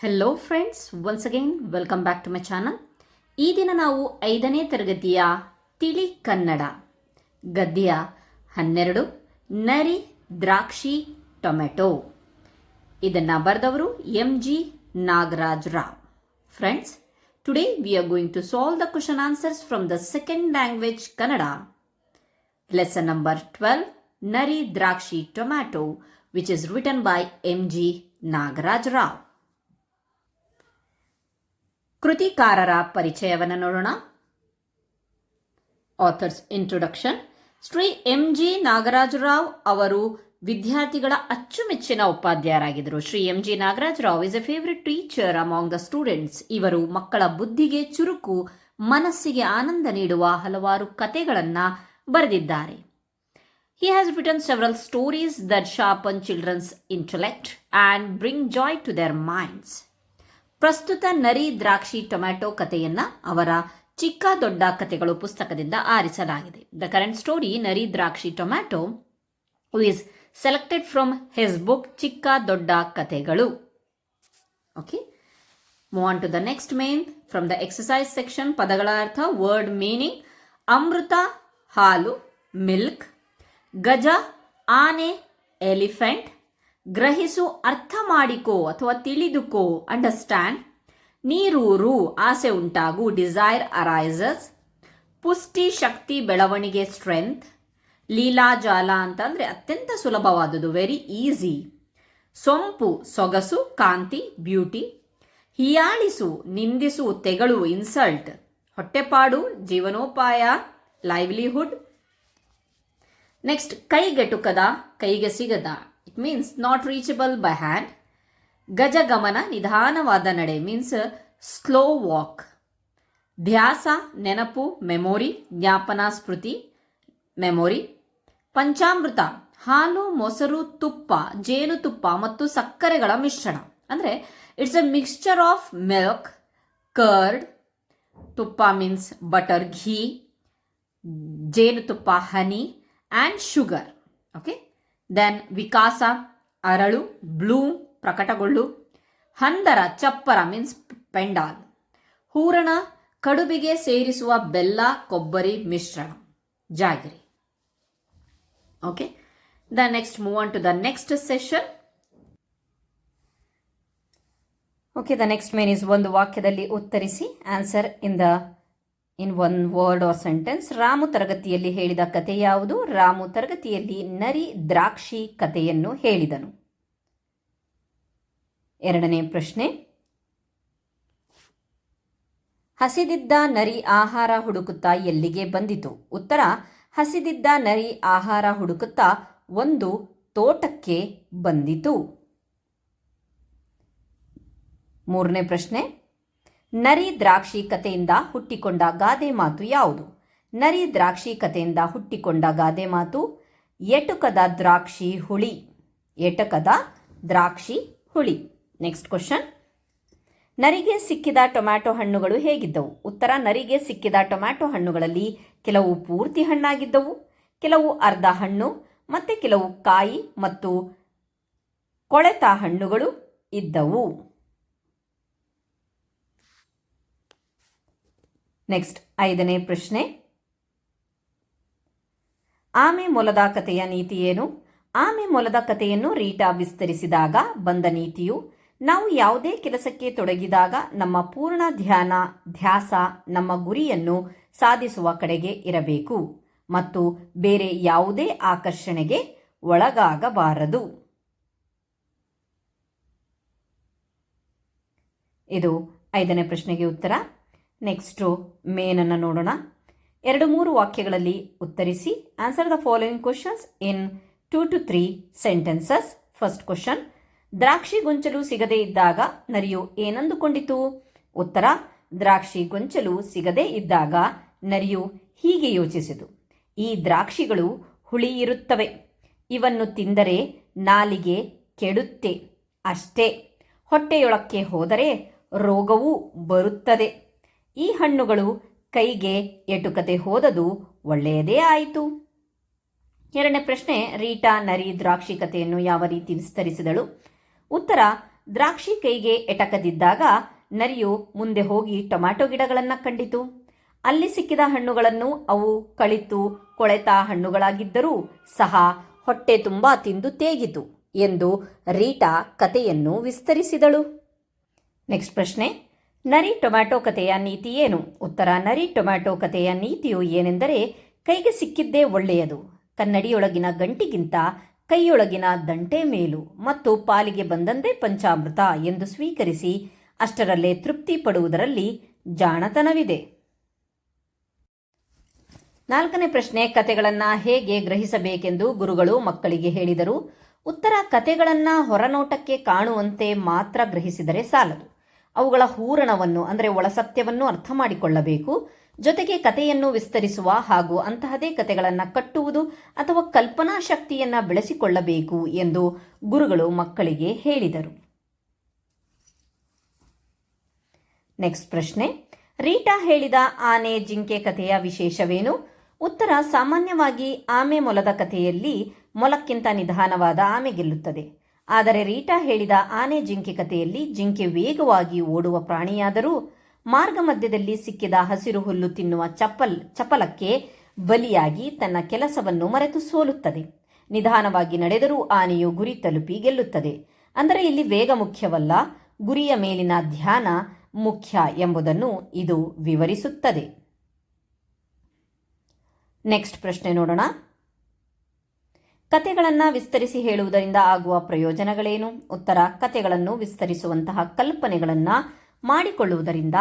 Hello friends once again welcome back to my channel ಈ ದಿನ ನಾವು ಐದನೇ ತರಗತಿಯ ತಿಳಿ ಕನ್ನಡ, ಗದ್ಯ ಹನ್ನೆರಡು, ನರಿ ದ್ರಾಕ್ಷಿ ಟೊಮೆಟೊ. ಇದನ್ನು ಬರೆದವರು M G Nagaraj Rao. Friends today we are going to solve the question answers from the second language Kannada lesson number twelve ನರಿ ದ್ರಾಕ್ಷಿ tomato which is written by M G Nagaraj Rao ಕೃತಿಕಾರರ ಪರಿಚಯವನ್ನು ನೋಡೋಣ. Authors introduction Shri M G Nagaraj Rao ಅವರು ವಿದ್ಯಾರ್ಥಿಗಳ ಅಚ್ಚುಮೆಚ್ಚಿನ ಉಪಾಧ್ಯಾಯರಾಗಿದ್ದರು. Shri M G Nagaraj Rao is a favourite teacher among the students ಇವರು ಮಕ್ಕಳ ಬುದ್ಧಿಗೆ ಚುರುಕು, ಮನಸ್ಸಿಗೆ ಆನಂದ ನೀಡುವ ಹಲವಾರು ಕತೆಗಳನ್ನು ಬರೆದಿದ್ದಾರೆ. He has written several stories that sharpen children's intellect and bring joy to their minds. ಪ್ರಸ್ತುತ ನರಿ ದ್ರಾಕ್ಷಿ ಟೊಮ್ಯಾಟೊ ಕಥೆಯನ್ನ ಅವರ ಚಿಕ್ಕ ದೊಡ್ಡ ಕಥೆಗಳು ಪುಸ್ತಕದಿಂದ ಆರಿಸಲಾಗಿದೆ. ದ ಕರೆಂಟ್ ಸ್ಟೋರಿ, ನರಿ ದ್ರಾಕ್ಷಿ tomato is selected from his book ಚಿಕ್ಕ ದೊಡ್ಡ ಕಥೆಗಳು. Okay move on to the next main from the exercise section ಪದಗಳ ಅರ್ಥ ವರ್ಡ್ ಮೀನಿಂಗ್ ಅಮೃತ, ಹಾಲು ಮಿಲ್ಕ್ ಗಜ, ಆನೆ ಎಲಿಫೆಂಟ್ ಗ್ರಹಿಸು, ಅರ್ಥ ಮಾಡಿಕೋ ಅಥವಾ ತಿಳಿದುಕೋ. ಅಂಡರ್ಸ್ಟ್ಯಾಂಡ್ ನೀರೂರು ಆಸೆ ಉಂಟಾಗು. ಡಿಸೈರ್ ಅರೈಸಸ್ ಪುಷ್ಟಿ ಶಕ್ತಿ ಬೆಳವಣಿಗೆ ಸ್ಟ್ರೆಂತ್ ಲೀಲಾಜಾಲ ಅಂತಂದರೆ ಅತ್ಯಂತ ಸುಲಭವಾದದ್ದು. ವೆರಿ ಈಸಿ ಸೊಂಪು, ಸೊಗಸು, ಕಾಂತಿ ಬ್ಯೂಟಿ ಹಿಯಾಳಿಸು, ನಿಂದಿಸು, ತೆಗಳು ಇನ್ಸಲ್ಟ್ ಹೊಟ್ಟೆಪಾಡು, ಜೀವನೋಪಾಯ ಲೈವ್ಲಿಹುಡ್ ನೆಕ್ಸ್ಟ್ ಕೈಗೆಟುಕದ, ಕೈಗೆ ಸಿಗದ. Means not reachable by hand ಗಜಗಮನ ನಿಧಾನವಾದ ನಡೆ ಮೀನ್ಸ್ ಸ್ಲೋ ವಾಕ್ ಧ್ಯಾಸ ನೆನಪು ಮೆಮೊರಿ ಜ್ಞಾಪನಾ ಸ್ಮೃತಿ ಮೆಮೊರಿ ಪಂಚಾಮೃತ ಹಾಲು ಮೊಸರು ತುಪ್ಪ ಜೇನುತುಪ್ಪ ಮತ್ತು ಸಕ್ಕರೆಗಳ ಮಿಶ್ರಣ ಅಂದರೆ it's a mixture of milk curd ತುಪ್ಪ ಮೀನ್ಸ್ ಬಟರ್ ಘೀ ಜೇನುತುಪ್ಪ honey and sugar okay then ವಿಕಾಸ, ಅರಳು ಬ್ಲೂಮ್ ಪ್ರಕಟಗೊಳ್ಳು. ಹಂದರ, ಚಪ್ಪರ ಮೀನ್ಸ್ ಪೆಂಡಾಲ್. ಹೂರಣ, ಕಡುಬಿಗೆ ಸೇರಿಸುವ ಬೆಲ್ಲ, ಕೊಬ್ಬರಿ ಮಿಶ್ರಣ. ಜಾಗಿರಿ. Okay? The next, move on to the next session. Okay, the next main is ಒಂದು ವಾಕ್ಯದಲ್ಲಿ ಉತ್ತರಿಸಿ, answer in the in one word or sentence Ramu ತರಗತಿಯಲ್ಲಿ ಹೇಳಿದ ಕತೆ ಯಾವುದು? ರಾಮು ತರಗತಿಯಲ್ಲಿ ನರಿ ದ್ರಾಕ್ಷಿ ಕಥೆಯನ್ನು ಹೇಳಿದನು. ಎರಡನೇ ಪ್ರಶ್ನೆ. ಹಸಿದಿದ್ದ ನರಿ ಆಹಾರ ಹುಡುಕುತ್ತಾ ಎಲ್ಲಿಗೆ ಬಂದಿತು? ಉತ್ತರ, ಹಸಿದಿದ್ದ ನರಿ ಆಹಾರ ಹುಡುಕುತ್ತಾ ಒಂದು ತೋಟಕ್ಕೆ ಬಂದಿತು. ಮೂರನೇ ಪ್ರಶ್ನೆ. ನರಿ ದ್ರಾಕ್ಷಿ ಕಥೆಯಿಂದ ಹುಟ್ಟಿಕೊಂಡ ಗಾದೆ ಮಾತು ಯಾವುದು? ನರಿ ದ್ರಾಕ್ಷಿ ಕಥೆಯಿಂದ ಹುಟ್ಟಿಕೊಂಡ ಗಾದೆ ಮಾತು ಎಟುಕದ ದ್ರಾಕ್ಷಿ ಹುಳಿ. ಎಟಕದ ದ್ರಾಕ್ಷಿ ಹುಳಿ. ನೆಕ್ಸ್ಟ್ ಕ್ವಶನ್ ನರಿಗೆ ಸಿಕ್ಕಿದ ಟೊಮ್ಯಾಟೊ ಹಣ್ಣುಗಳು ಹೇಗಿದ್ದವು? ಉತ್ತರ, ನರಿಗೆ ಸಿಕ್ಕಿದ ಟೊಮ್ಯಾಟೊ ಹಣ್ಣುಗಳಲ್ಲಿ ಕೆಲವು ಪೂರ್ತಿ ಹಣ್ಣಾಗಿದ್ದವು, ಕೆಲವು ಅರ್ಧ ಹಣ್ಣು ಮತ್ತು ಕೆಲವು ಕಾಯಿ ಮತ್ತು ಕೊಳೆತ ಹಣ್ಣುಗಳು ಇದ್ದವು. ನೆಕ್ಸ್ಟ್ ಐದನೇ ಪ್ರಶ್ನೆ. ಆಮೆ ಮೊಲದ ಕಥೆಯ ನೀತಿ ಏನು? ಆಮೆ ಮೊಲದ ಕಥೆಯನ್ನು ರೀಟಾ ವಿಸ್ತರಿಸಿದಾಗ ಬಂದ ನೀತಿಯು, ನಾವು ಯಾವುದೇ ಕೆಲಸಕ್ಕೆ ತೊಡಗಿದಾಗ ನಮ್ಮ ಪೂರ್ಣ ಧ್ಯಾನ, ಧ್ಯಾಸ, ನಮ್ಮ ಗುರಿಯನ್ನು ಸಾಧಿಸುವ ಕಡೆಗೆ ಇರಬೇಕು ಮತ್ತು ಬೇರೆ ಯಾವುದೇ ಆಕರ್ಷಣೆಗೆ ಒಳಗಾಗಬಾರದು. ಇದು ಐದನೇ ಪ್ರಶ್ನೆಗೆ ಉತ್ತರ. ನೆಕ್ಸ್ಟು ಮೇನನ್ನು ನೋಡೋಣ. ಎರಡು ಮೂರು ವಾಕ್ಯಗಳಲ್ಲಿ ಉತ್ತರಿಸಿ answer the following questions in two to three sentences first question ದ್ರಾಕ್ಷಿ ಗೊಂಚಲು ಸಿಗದೇ ಇದ್ದಾಗ ನರಿಯು ಏನಂದುಕೊಂಡಿತು? ಉತ್ತರ, ದ್ರಾಕ್ಷಿ ಗೊಂಚಲು ಸಿಗದೇ ಇದ್ದಾಗ ನರಿಯು ಹೀಗೆ ಯೋಚಿಸಿತು. ಈ ದ್ರಾಕ್ಷಿಗಳು ಹುಳಿ ಇರುತ್ತವೆ. ಇವನ್ನು ತಿಂದರೆ ನಾಲಿಗೆ ಕೆಡುತ್ತೆ. ಅಷ್ಟೇ. ಹೊಟ್ಟೆಯೊಳಕ್ಕೆ ಹೋದರೆ ರೋಗವೂ ಬರುತ್ತದೆ. ಈ ಹಣ್ಣುಗಳು ಕೈಗೆ ಎಟುಕತೆ ಹೋದದು ಒಳ್ಳೆಯದೇ ಆಯಿತು. ಎರಡನೇ ಪ್ರಶ್ನೆ, ರೀಟಾ ನರಿ ದ್ರಾಕ್ಷಿ ಕಥೆಯನ್ನು ಯಾವ ರೀತಿ ವಿಸ್ತರಿಸಿದಳು? ಉತ್ತರ, ದ್ರಾಕ್ಷಿ ಕೈಗೆ ಎಟಕದಿದ್ದಾಗ ನರಿಯು ಮುಂದೆ ಹೋಗಿ ಟೊಮ್ಯಾಟೊ ಗಿಡಗಳನ್ನು ಕಂಡಿತು. ಅಲ್ಲಿ ಸಿಕ್ಕಿದ ಹಣ್ಣುಗಳನ್ನು ಅವು ಕಳಿತು, ಕೊಳೆತ ಹಣ್ಣುಗಳಾಗಿದ್ದರೂ ಸಹ ಹೊಟ್ಟೆ ತುಂಬಾ ತಿಂದು ತೇಗಿತು ಎಂದು ರೀಟಾ ಕಥೆಯನ್ನು ವಿಸ್ತರಿಸಿದಳು. ನೆಕ್ಸ್ಟ್ ಪ್ರಶ್ನೆ ನರಿ ಟೊಮ್ಯಾಟೊ ಕಥೆಯ ನೀತಿ ಏನು? ಉತ್ತರ, ನರಿ ಟೊಮ್ಯಾಟೊ ಕಥೆಯ ನೀತಿಯು ಏನೆಂದರೆ, ಕೈಗೆ ಸಿಕ್ಕಿದ್ದೇ ಒಳ್ಳೆಯದು. ಕನ್ನಡಿಯೊಳಗಿನ ಗಂಟಿಗಿಂತ ಕೈಯೊಳಗಿನ ದಂಟೆ ಮೇಲು ಮತ್ತು ಪಾಲಿಗೆ ಬಂದಂದೇ ಪಂಚಾಮೃತ ಎಂದು ಸ್ವೀಕರಿಸಿ ಅಷ್ಟರಲ್ಲೇ ತೃಪ್ತಿ ಪಡುವುದರಲ್ಲಿ ಜಾಣತನವಿದೆ. ನಾಲ್ಕನೇ ಪ್ರಶ್ನೆ, ಕತೆಗಳನ್ನು ಹೇಗೆ ಗ್ರಹಿಸಬೇಕೆಂದು ಗುರುಗಳು ಮಕ್ಕಳಿಗೆ ಹೇಳಿದರು. ಉತ್ತರ, ಕತೆಗಳನ್ನು ಹೊರನೋಟಕ್ಕೆ ಕಾಣುವಂತೆ ಮಾತ್ರ ಗ್ರಹಿಸಿದರೆ ಸಾಲದು. ಅವುಗಳ ಹೂರಣವನ್ನು, ಅಂದರೆ ಒಳಸತ್ಯವನ್ನು ಅರ್ಥ ಮಾಡಿಕೊಳ್ಳಬೇಕು. ಜೊತೆಗೆ ಕಥೆಯನ್ನು ವಿಸ್ತರಿಸುವ ಹಾಗೂ ಅಂತಹದೇ ಕಥೆಗಳನ್ನು ಕಟ್ಟುವುದು ಅಥವಾ ಕಲ್ಪನಾ ಶಕ್ತಿಯನ್ನು ಬೆಳೆಸಿಕೊಳ್ಳಬೇಕು ಎಂದು ಗುರುಗಳು ಮಕ್ಕಳಿಗೆ ಹೇಳಿದರು. ನೆಕ್ಸ್ಟ್ ಪ್ರಶ್ನೆ. ರೀಟಾ ಹೇಳಿದ ಆನೆ ಜಿಂಕೆ ಕಥೆಯ ವಿಶೇಷವೇನು? ಉತ್ತರ ಸಾಮಾನ್ಯವಾಗಿ ಆಮೆ ಮೊಲದ ಕಥೆಯಲ್ಲಿ ಮೊಲಕ್ಕಿಂತ ನಿಧಾನವಾದ ಆಮೆ ಗೆಲ್ಲುತ್ತದೆ. ಆದರೆ ರೀಟಾ ಹೇಳಿದ ಆನೆ ಜಿಂಕೆ ಕಥೆಯಲ್ಲಿ ಜಿಂಕೆ ವೇಗವಾಗಿ ಓಡುವ ಪ್ರಾಣಿಯಾದರೂ ಮಾರ್ಗ ಮಧ್ಯದಲ್ಲಿ ಸಿಕ್ಕಿದ ಹಸಿರು ಹುಲ್ಲು ತಿನ್ನುವ ಚಪ್ಪಲ್ ಚಪಲಕ್ಕೆ ಬಲಿಯಾಗಿ ತನ್ನ ಕೆಲಸವನ್ನು ಮರೆತು ಸೋಲುತ್ತದೆ. ನಿಧಾನವಾಗಿ ನಡೆದರೂ ಆನೆಯು ಗುರಿ ತಲುಪಿ ಗೆಲ್ಲುತ್ತದೆ. ಅಂದರೆ ಇಲ್ಲಿ ವೇಗ ಮುಖ್ಯವಲ್ಲ, ಗುರಿಯ ಮೇಲಿನ ಧ್ಯಾನ ಮುಖ್ಯ ಎಂಬುದನ್ನು ಇದು ವಿವರಿಸುತ್ತದೆ. ನೆಕ್ಸ್ಟ್ ಪ್ರಶ್ನೆ ನೋಡೋಣ. ಕತೆಗಳನ್ನು ವಿಸ್ತರಿಸಿ ಹೇಳುವುದರಿಂದ ಆಗುವ ಪ್ರಯೋಜನಗಳೇನು? ಉತ್ತರ, ಕತೆಗಳನ್ನು ವಿಸ್ತರಿಸುವಂತಹ ಕಲ್ಪನೆಗಳನ್ನು ಮಾಡಿಕೊಳ್ಳುವುದರಿಂದ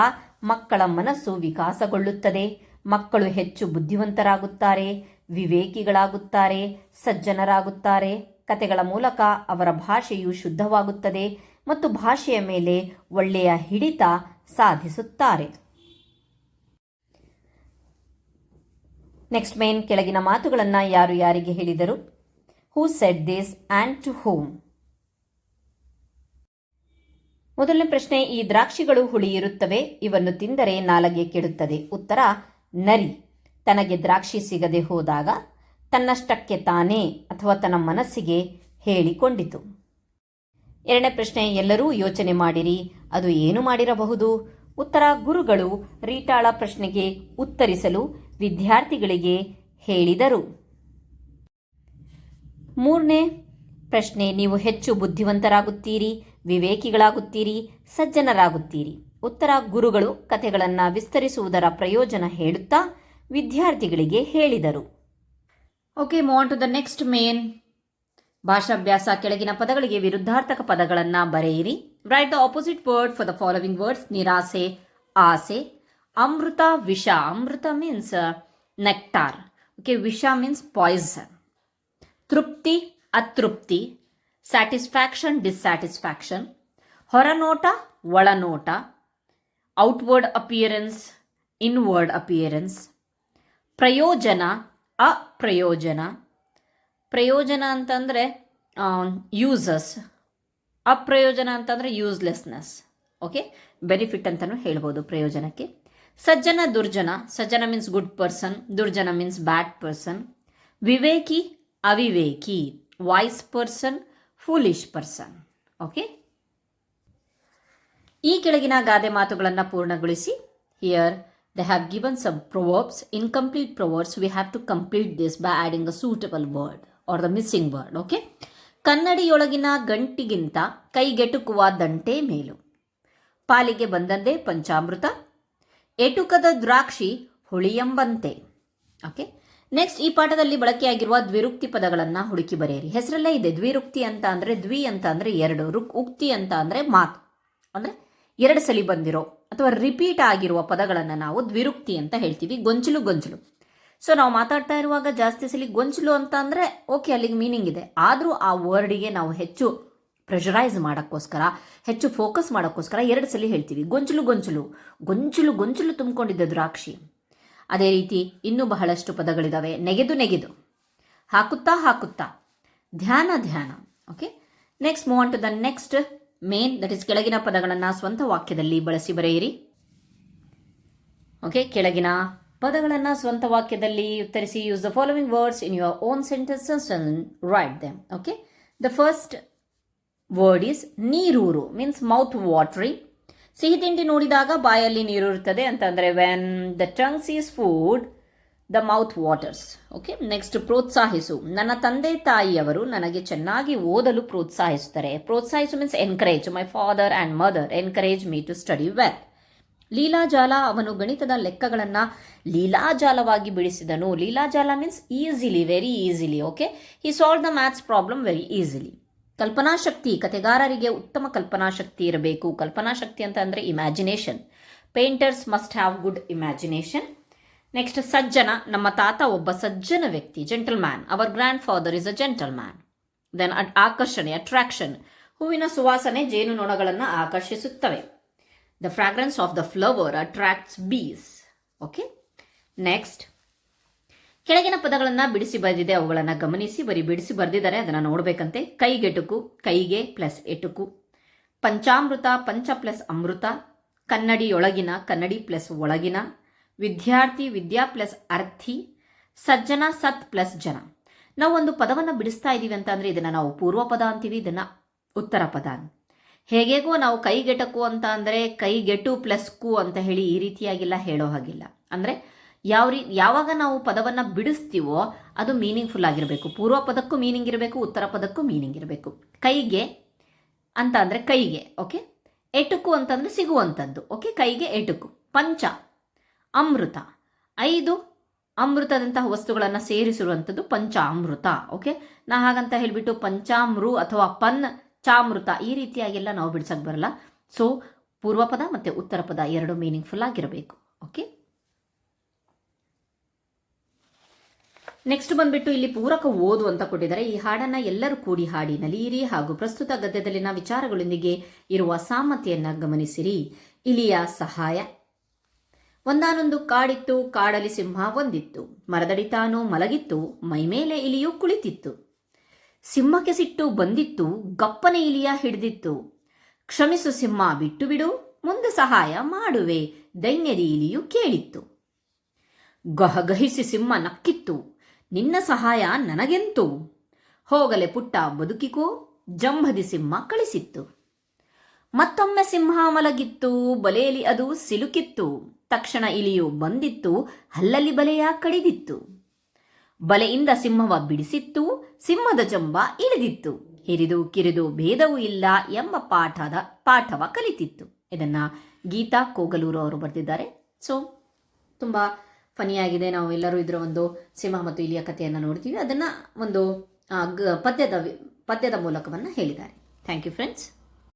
ಮಕ್ಕಳ ಮನಸ್ಸು ವಿಕಾಸಗೊಳ್ಳುತ್ತದೆ. ಮಕ್ಕಳು ಹೆಚ್ಚು ಬುದ್ಧಿವಂತರಾಗುತ್ತಾರೆ, ವಿವೇಕಿಗಳಾಗುತ್ತಾರೆ, ಸಜ್ಜನರಾಗುತ್ತಾರೆ. ಕತೆಗಳ ಮೂಲಕ ಅವರ ಭಾಷೆಯು ಶುದ್ಧವಾಗುತ್ತದೆ ಮತ್ತು ಭಾಷೆಯ ಮೇಲೆ ಒಳ್ಳೆಯ ಹಿಡಿತ ಸಾಧಿಸುತ್ತಾರೆ. ನೆಕ್ಸ್ಟ್ ಮೇನ್ ಕೆಳಗಿನ ಮಾತುಗಳನ್ನು ಯಾರು ಯಾರಿಗೆ ಹೇಳಿದರು? Who said this and to whom ಮೊದಲನೇ ಪ್ರಶ್ನೆ, ಈ ದ್ರಾಕ್ಷಿಗಳು ಹುಳಿಯಿರುತ್ತವೆ, ಇವನ್ನು ತಿಂದರೆ ನಾಲಗೆ ಕೆಡುತ್ತದೆ. ಉತ್ತರ, ನರಿ. ತನಗೆ ದ್ರಾಕ್ಷಿ ಸಿಗದೆ ಹೋದಾಗ ತನ್ನಷ್ಟಕ್ಕೆ ತಾನೇ ಅಥವಾ ತನ್ನ ಮನಸ್ಸಿಗೆ ಹೇಳಿಕೊಂಡಿತು. ಎರಡನೇ ಪ್ರಶ್ನೆ, ಎಲ್ಲರೂ ಯೋಚನೆ ಮಾಡಿರಿ, ಅದು ಏನು ಮಾಡಿರಬಹುದು? ಉತ್ತರ, ಗುರುಗಳು ರೀಟಾಳ ಪ್ರಶ್ನೆಗೆ ಉತ್ತರಿಸಲು ವಿದ್ಯಾರ್ಥಿಗಳಿಗೆ ಹೇಳಿದರು. ಮೂರನೇ ಪ್ರಶ್ನೆ, ನೀವು ಹೆಚ್ಚು ಬುದ್ಧಿವಂತರಾಗುತ್ತೀರಿ, ವಿವೇಕಿಗಳಾಗುತ್ತೀರಿ, ಸಜ್ಜನರಾಗುತ್ತೀರಿ. ಉತ್ತರ, ಗುರುಗಳು ಕಥೆಗಳನ್ನು ವಿಸ್ತರಿಸುವುದರ ಪ್ರಯೋಜನ ಹೇಳುತ್ತಾ ವಿದ್ಯಾರ್ಥಿಗಳಿಗೆ ಹೇಳಿದರು. Okay move on to the next main ಭಾಷಾಭ್ಯಾಸ ಕೆಳಗಿನ ಪದಗಳಿಗೆ ವಿರುದ್ಧಾರ್ಥಕ ಪದಗಳನ್ನು ಬರೆಯಿರಿ. Write the opposite word for the following words ನಿರಾಸೆ, ಆಸೆ, ಅಮೃತ, ವಿಷ. ಅಮೃತ ಮೀನ್ಸ್ ನೆಕ್ಟಾರ್ ಓಕೆ ವಿಷ ಮೀನ್ಸ್ ಪಾಯ್ಸನ್ ತೃಪ್ತಿ, ಅತೃಪ್ತಿ ಸ್ಯಾಟಿಸ್ಫ್ಯಾಕ್ಷನ್ ಡಿಸ್ಸ್ಯಾಟಿಸ್ಫ್ಯಾಕ್ಷನ್ ಹೊರನೋಟ, ಒಳನೋಟ ಔಟ್ವರ್ಡ್ ಅಪಿಯರೆನ್ಸ್ ಇನ್ವರ್ಡ್ ಅಪಿಯರೆನ್ಸ್ ಪ್ರಯೋಜನ, ಅಪ್ರಯೋಜನ, ಪ್ರಯೋಜನ ಅಂತಂದರೆ ಯೂಸಸ್ ಅಪ್ರಯೋಜನ ಅಂತಂದರೆ ಯೂಸ್ಲೆಸ್ನೆಸ್ ಓಕೆ ಬೆನಿಫಿಟ್ ಅಂತಲೂ ಹೇಳ್ಬೋದು ಪ್ರಯೋಜನಕ್ಕೆ. ಸಜ್ಜನ ದುರ್ಜನ, ಸಜ್ಜನ ಮೀನ್ಸ್ ಗುಡ್ ಪರ್ಸನ್ ದುರ್ಜನ ಮೀನ್ಸ್ ಬ್ಯಾಡ್ ಪರ್ಸನ್ ವಿವೇಕಿ ಅವಿವೇಕಿ wise person foolish person okay ಈ ಕೆಳಗಿನ ಗಾದೆ ಮಾತುಗಳನ್ನು ಪೂರ್ಣಗೊಳಿಸಿ. Here they have given some proverbs incomplete proverbs we have to complete this by adding a suitable word or the missing word okay ಕನ್ನಡಿಯೊಳಗಿನ ಗಂಟಿಗಿಂತ ಕೈಗೆಟುಕುವ ದಂಟೆ ಮೇಲು. ಪಾಲಿಗೆ ಬಂದಂದೇ ಪಂಚಾಮೃತ. ಎಟುಕದ ದ್ರಾಕ್ಷಿ ಹುಳಿಯಂಬಂತೆ ಓಕೆ ನೆಕ್ಸ್ಟ್ ಈ ಪಾಠದಲ್ಲಿ ಬಳಕೆಯಾಗಿರುವ ದ್ವಿರುಕ್ತಿ ಪದಗಳನ್ನು ಹುಡುಕಿ ಬರೆಯಿರಿ. ಹೆಸರಲ್ಲೇ ಇದೆ. ದ್ವಿರುಕ್ತಿ ಅಂತ ಅಂದರೆ ದ್ವಿ ಅಂತ ಅಂದರೆ ಎರಡು, ರುಕ್, ಉಕ್ತಿ ಅಂತ ಅಂದರೆ ಮಾತು. ಅಂದರೆ ಎರಡು ಸಲಿ ಬಂದಿರೋ ಅಥವಾ ರಿಪೀಟ್ ಆಗಿರುವ ಪದಗಳನ್ನು ನಾವು ದ್ವಿರುಕ್ತಿ ಅಂತ ಹೇಳ್ತೀವಿ. ಗೊಂಚಲು ಗೊಂಚಲು. ಸೊ ನಾವು ಮಾತಾಡ್ತಾ ಇರುವಾಗ ಜಾಸ್ತಿ ಸಲಿ ಗೊಂಚಲು ಅಂತ ಅಂದರೆ ಓಕೆ ಅಲ್ಲಿಗೆ ಮೀನಿಂಗ್ ಇದೆ. ಆದರೂ ಆ ವರ್ಡಿಗೆ ನಾವು ಹೆಚ್ಚು ಪ್ರೆಷರೈಸ್ ಮಾಡೋಕ್ಕೋಸ್ಕರ, ಹೆಚ್ಚು ಫೋಕಸ್ ಮಾಡೋಕ್ಕೋಸ್ಕರ ಎರಡು ಸಲ ಹೇಳ್ತೀವಿ. ಗೊಂಚಲು ಗೊಂಚಲು. ಗೊಂಚಲು ಗೊಂಚಲು ತುಂಬಿಕೊಂಡಿದ್ದ ದ್ರಾಕ್ಷಿ. ಅದೇ ರೀತಿ ಇನ್ನೂ ಬಹಳಷ್ಟು ಪದಗಳಿದ್ದಾವೆ ನೆಗೆದು ನೆಗೆದು. ಹಾಕುತ್ತಾ ಹಾಕುತ್ತಾ. ಧ್ಯಾನ ಧ್ಯಾನ. Okay next move on to the next main that is ಕೆಳಗಿನ ಪದಗಳನ್ನು ಸ್ವಂತ ವಾಕ್ಯದಲ್ಲಿ ಬಳಸಿ ಬರೆಯಿರಿ. ಓಕೆ ಕೆಳಗಿನ ಪದಗಳನ್ನು ಸ್ವಂತ ವಾಕ್ಯದಲ್ಲಿ ಉತ್ತರಿಸಿ use the following words in your own sentences write them okay the first word is ನೀರೂರು means mouth watery ಸಿಹಿ ತಿಂಡಿ ನೋಡಿದಾಗ ಬಾಯಲ್ಲಿ ನೀರು ಇರುತ್ತದೆ ಅಂತಂದರೆ when the tongues is food the mouth waters okay next ಪ್ರೋತ್ಸಾಹಿಸು. ನನ್ನ ತಂದೆ ತಾಯಿಯವರು ನನಗೆ ಚೆನ್ನಾಗಿ ಓದಲು ಪ್ರೋತ್ಸಾಹಿಸುತ್ತಾರೆ. ಪ್ರೋತ್ಸಾಹಿಸು means encourage my father and mother encourage me to study well ಲೀಲಾಜಾಲ ಅವನು ಗಣಿತದ ಲೆಕ್ಕಗಳನ್ನು ಲೀಲಾಜಾಲವಾಗಿ ಬಿಡಿಸಿದನು. ಲೀಲಾಜಾಲ means easily very easily okay he solve the maths problem very easily ಕಲ್ಪನಾಶಕ್ತಿ ಕತೆಗಾರರಿಗೆ ಉತ್ತಮ ಕಲ್ಪನಾಶಕ್ತಿ ಇರಬೇಕು. ಕಲ್ಪನಾಶಕ್ತಿ ಅಂತ ಅಂದರೆ imagination painters must have good imagination next ಸಜ್ಜನ, ನಮ್ಮ ತಾತ ಒಬ್ಬ ಸಜ್ಜನ ವ್ಯಕ್ತಿ gentleman our grandfather is a gentleman then ಆಕರ್ಷಣೆ ಅಟ್ರಾಕ್ಷನ್ ಹೂವಿನ ಸುವಾಸನೆ ಜೇನುನೊಣಗಳನ್ನು ಆಕರ್ಷಿಸುತ್ತವೆ. The fragrance of the flower attracts bees okay next ಕೆಳಗಿನ ಪದಗಳನ್ನು ಬಿಡಿಸಿ ಬರೆದಿದೆ, ಅವುಗಳನ್ನು ಗಮನಿಸಿ, ಬರೀ ಬಿಡಿಸಿ ಬರೆದಿದ್ದಾರೆ, ಅದನ್ನ ನೋಡಬೇಕಂತೆ. ಕೈಗೆಟುಕು, ಕೈಗೆ ಪ್ಲಸ್ ಎಟುಕು. ಪಂಚಾಮೃತ, ಪಂಚ ಪ್ಲಸ್ ಅಮೃತ. ಕನ್ನಡಿಯೊಳಗಿನ, ಕನ್ನಡಿ ಪ್ಲಸ್ ಒಳಗಿನ. ವಿದ್ಯಾರ್ಥಿ, ವಿದ್ಯಾ ಪ್ಲಸ್ ಅರ್ಥಿ. ಸಜ್ಜನ, ಸತ್ ಪ್ಲಸ್ ಜನ. ನಾವು ಒಂದು ಪದವನ್ನು ಬಿಡಿಸ್ತಾ ಇದ್ದೀವಿ ಅಂತ ಇದನ್ನು ನಾವು ಪೂರ್ವ ಪದ ಅಂತೀವಿ, ಇದನ್ನು ಉತ್ತರ ಪದ ಹೇಗೇಗೋ ನಾವು ಕೈಗೆಟಕು ಅಂತ ಅಂದರೆ ಕೈಗೆಟು ಪ್ಲಸ್ ಕು ಅಂತ ಹೇಳಿ ಈ ರೀತಿಯಾಗಿಲ್ಲ, ಹೇಳೋ ಹಾಗಿಲ್ಲ. ಅಂದರೆ ಯಾವ ರೀ, ಯಾವಾಗ ನಾವು ಪದವನ್ನು ಬಿಡಿಸ್ತೀವೋ ಅದು ಮೀನಿಂಗ್ಫುಲ್ ಆಗಿರಬೇಕು. ಪೂರ್ವ ಪದಕ್ಕೂ ಮೀನಿಂಗ್ ಇರಬೇಕು, ಉತ್ತರ ಪದಕ್ಕೂ ಮೀನಿಂಗ್ ಇರಬೇಕು. ಕೈಗೆ ಅಂತ ಅಂದರೆ ಕೈಗೆ ಓಕೆ ಎಟುಕು ಅಂತಂದರೆ ಸಿಗುವಂಥದ್ದು ಓಕೆ ಕೈಗೆ ಎಟುಕು. ಪಂಚ, ಅಮೃತ. ಐದು, ಅಮೃತದಂತಹ ವಸ್ತುಗಳನ್ನು ಸೇರಿಸಿರುವಂಥದ್ದು ಪಂಚಾಮೃತ ಓಕೆ ನಾ ಹಾಗಂತ ಹೇಳಿಬಿಟ್ಟು ಪಂಚಾಮೃ ಅಥವಾ ಪನ್ ಚಾಮೃತ ಈ ರೀತಿಯಾಗೆಲ್ಲ ನಾವು ಬಿಡ್ಸಕ್ಕೆ ಬರಲ್ಲ. ಸೊ ಪೂರ್ವ ಪದ ಮತ್ತು ಉತ್ತರ ಪದ ಎರಡು ಮೀನಿಂಗ್ಫುಲ್ ಆಗಿರಬೇಕು ಓಕೆ ನೆಕ್ಸ್ಟ್ ಬಂದ್ಬಿಟ್ಟು ಇಲ್ಲಿ ಪೂರಕ ಓದು ಅಂತ ಕೊಟ್ಟಿದ್ದಾರೆ. ಈ ಹಾಡನ್ನ ಎಲ್ಲರೂ ಕೂಡಿ ಹಾಡಿ, ನಲಿಯಿರಿ ಹಾಗೂ ಪ್ರಸ್ತುತ ಗದ್ಯದಲ್ಲಿನ ವಿಚಾರಗಳೊಂದಿಗೆ ಇರುವ ಸಾಮತೆಯನ್ನ ಗಮನಿಸಿರಿ. ಇಲಿಯ ಸಹಾಯ. ಒಂದಾನೊಂದು ಕಾಡಿತ್ತು ಕಾಡಲಿ ಸಿಂಹ ಒಂದಿತ್ತು. ಮರದಡಿ ತಾನು ಮಲಗಿತ್ತು ಮೈಮೇಲೆ ಇಲಿಯು ಕುಳಿತಿತ್ತು. ಸಿಂಹಕ್ಕೆ ಸಿಟ್ಟು ಬಂದಿತ್ತು, ಗಪ್ಪನೆ ಇಲಿಯ ಹಿಡಿದಿತ್ತು. ಕ್ಷಮಿಸು ಸಿಂಹ ಬಿಟ್ಟು ಬಿಡು ಮುಂದೆ ಸಹಾಯ ಮಾಡುವೆ ದೈನ್ಯದಿ ಇಲಿಯು ಕೇಳಿತ್ತು. ಗಹಗಹಿಸಿ ಸಿಂಹ ನಕ್ಕಿತ್ತು. ನಿನ್ನ ಸಹಾಯ ನನಗೆಂತು? ಹೋಗಲೆ ಪುಟ್ಟ ಬದುಕಿಕೋ ಜಂಭದಿ ಸಿಂಹ ಕಳಿಸಿತ್ತು. ಮತ್ತೊಮ್ಮೆ ಸಿಂಹ ಮಲಗಿತ್ತು, ಬಲೆಯಲ್ಲಿ ಅದು ಸಿಲುಕಿತ್ತು. ತಕ್ಷಣ ಇಲಿಯು ಬಂದಿತ್ತು, ಹಲ್ಲಲ್ಲಿ ಬಲೆಯ ಕಡಿದಿತ್ತು. ಬಲೆಯಿಂದ ಸಿಂಹವ ಬಿಡಿಸಿತ್ತು, ಸಿಂಹದ ಜಂಬ ಇಳಿದಿತ್ತು. ಹಿರಿದು ಕಿರಿದು ಭೇದವೂ ಇಲ್ಲ ಎಂಬ ಪಾಠದ ಪಾಠವ ಕಲಿತಿತ್ತು. ಇದನ್ನ ಗೀತಾ ಕೋಗಲೂರು ಅವರು ಬರೆದಿದ್ದಾರೆ. ಸೊ ತುಂಬ ಫನಿಯಾಗಿದೆ. ನಾವು ಎಲ್ಲರೂ ಇದರ ಒಂದು ಸಿಂಹ ಮತ್ತು ಇಲಿಯ ಕಥೆಯನ್ನು ನೋಡ್ತೀವಿ. ಅದನ್ನು ಒಂದು ಪದ್ಯದ ಪದ್ಯದ ಮೂಲಕವನ್ನು ಹೇಳಿದ್ದಾರೆ. Thank you friends